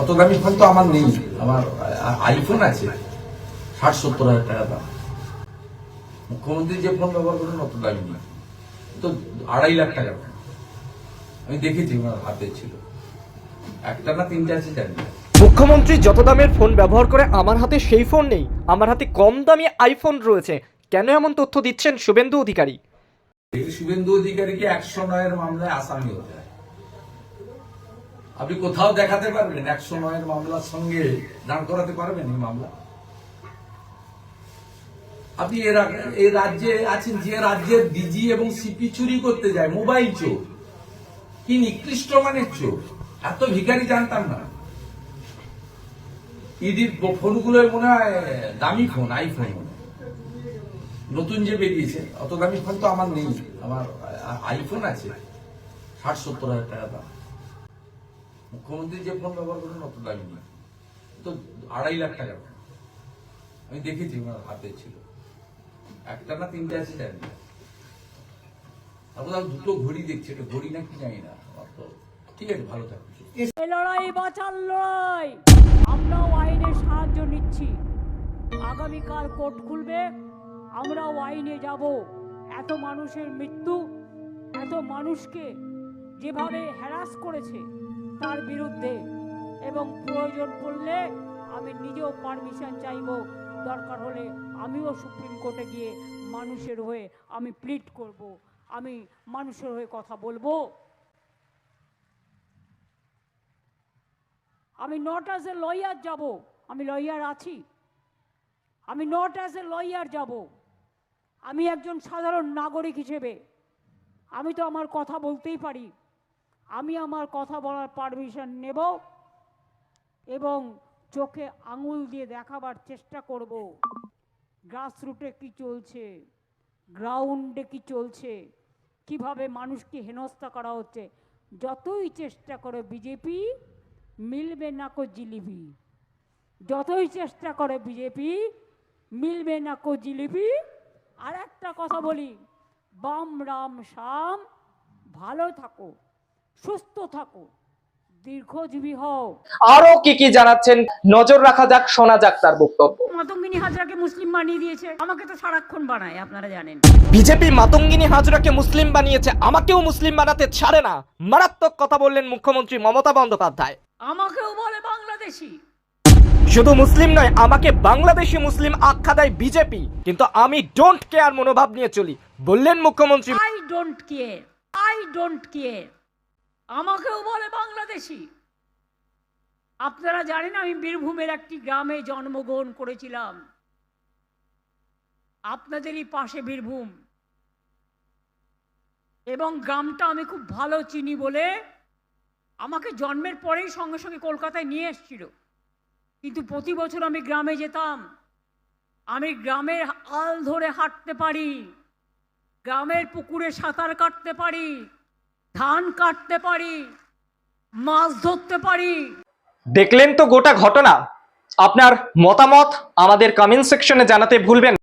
অত দামি ফোন তো আমার নেই। আমার আইফোন আছে। ষাট সত্তর হাজার টাকা দাম। মুখ্যমন্ত্রী যে ফোন ব্যবহার করেন অত দামি নেই। তো আড়াই লাখ ফোন। আমি দেখেছি ওনার হাতে ছিল। একটা না তিনটে আছে জানি না। মুখ্যমন্ত্রী যত দামের ফোন ব্যবহার করে আমার হাতে সেই ফোন নেই। আমার হাতে কম দামি আইফোন রয়েছে। কেন এমন তথ্য দিচ্ছেন শুভেন্দু অধিকারী? শুভেন্দু অধিকারীকে একশো নয়ের মামলায় আসামি হতে আপনি কোথাও দেখাতে পারবেন, একশো নয়ের মামলার সঙ্গে দাঁড় করাতে পারবেন এই মামলা? আপনি এই রাজ্যে আছেন, যে রাজ্যের ডিজি এবং সিপি চুরি করতে যায়, মোবাইল চোর, কি নিকৃষ্ট মানের চোর? এত ভিখারি জানতাম না। ইডির ফোনগুলো মনে হয় দামি ফোন, আইফোন নতুন যে বেরিয়েছে, অত দামি ফোন তো আমার নেই, আমার আইফোন আছে, ষাট সত্তর হাজার টাকা দাম। মুখ্যমন্ত্রী যে ফোন ব্যবহার করেন অত দামি নেই তো আড়াই লাখ ফোন আমি দেখেছি ওনার হাতে ছিল। একটা না তিনটে আছে জানি না তারপর আমি দুটো ঘড়ি দেখছি। এটা ঘড়ি না কি জানি না। ঠিক আছে, ভালো থাকবে এই লড়াই বাঁচার লড়াই। আমরাও আইনের সাহায্য নিচ্ছি। আগামীকাল কোর্ট খুলবে। আমরাও আইনে যাব। এত মানুষের মৃত্যু, এত মানুষকে যেভাবে হ্যারাস করেছে তার বিরুদ্ধে এবং প্রয়োজন পড়লে আমি নিজেও পারমিশন চাইব। দরকার হলে আমিও সুপ্রিম কোর্টে গিয়ে মানুষের হয়ে আমি প্লিট করব। আমি মানুষের হয়ে কথা বলব। আমি নট অ্যাজ এ লয়ার যাব। আমি লয়ার আছি। আমি নট অ্যাজ এ লয়ার যাব। আমি একজন সাধারণ নাগরিক হিসেবে। আমি তো আমার কথা বলতেই পারি। আমি আমার কথা বলার পারমিশন নেব এবং চোখে আঙুল দিয়ে দেখাবার চেষ্টা করব। গ্রাসরুটে কি চলছে? গ্রাউন্ডে কি চলছে? কীভাবে মানুষকে হেনস্থা করা হচ্ছে? যতই চেষ্টা করে বিজেপি মিলবে না কো জিলিপি যতই চেষ্টা করে বিজেপি মিলবে না কো জিলিপি আর একটা কথা বলি, বাম রাম শাম ভালো থাকো। সুস্থ থাকো দীর্ঘজীবী হও। আরও কি কি জানাচ্ছেন? নজর রাখা যাক শোনা যাক তার বক্তব্য। মাতঙ্গিনী হাজরাকে মুসলিম বানিয়ে দিয়েছে আমাকে তো সারাক্ষণ বানায় আপনারা জানেন। বিজেপি মাতঙ্গিনী হাজরাকে মুসলিম বানিয়েছে আমাকেও মুসলিম বানাতে ছাড়ে না। মারাত্মক কথা বললেন মুখ্যমন্ত্রী মমতা বন্দ্যোপাধ্যায়। আমাকেও বলে বাংলাদেশি। শুধু মুসলিম নয় আমাকে বাংলাদেশি মুসলিম আখ্যা দেয় বিজেপি। কিন্তু আমি ডোন্ট কেয়ার মনোভাব নিয়ে চলি বললেন মুখ্যমন্ত্রী I don't care I don't care আমাকেও বলে বাংলাদেশি। আপনারা জানেন আমি বীরভূমের একটি গ্রামে জন্মগ্রহণ করেছিলাম। আপনাদেরই পাশে বীরভূম। এবং গ্রামটা আমি খুব ভালো চিনি বলে আমাকে জন্মের পরেই সঙ্গে সঙ্গে কলকাতায় নিয়ে এসেছিল। কিন্তু প্রতি বছর আমি গ্রামে যেতাম। আমি গ্রামের আল ধরে হাঁটতে পারি। গ্রামের পুকুরে সাঁতার কাটতে পারি। ধান কাটতে পারি, মাছ ধরতে পারি দেখলেন তো গোটা ঘটনা আপনার মতামত আমাদের কমেন্ট সেকশনে জানাতে ভুলবেন।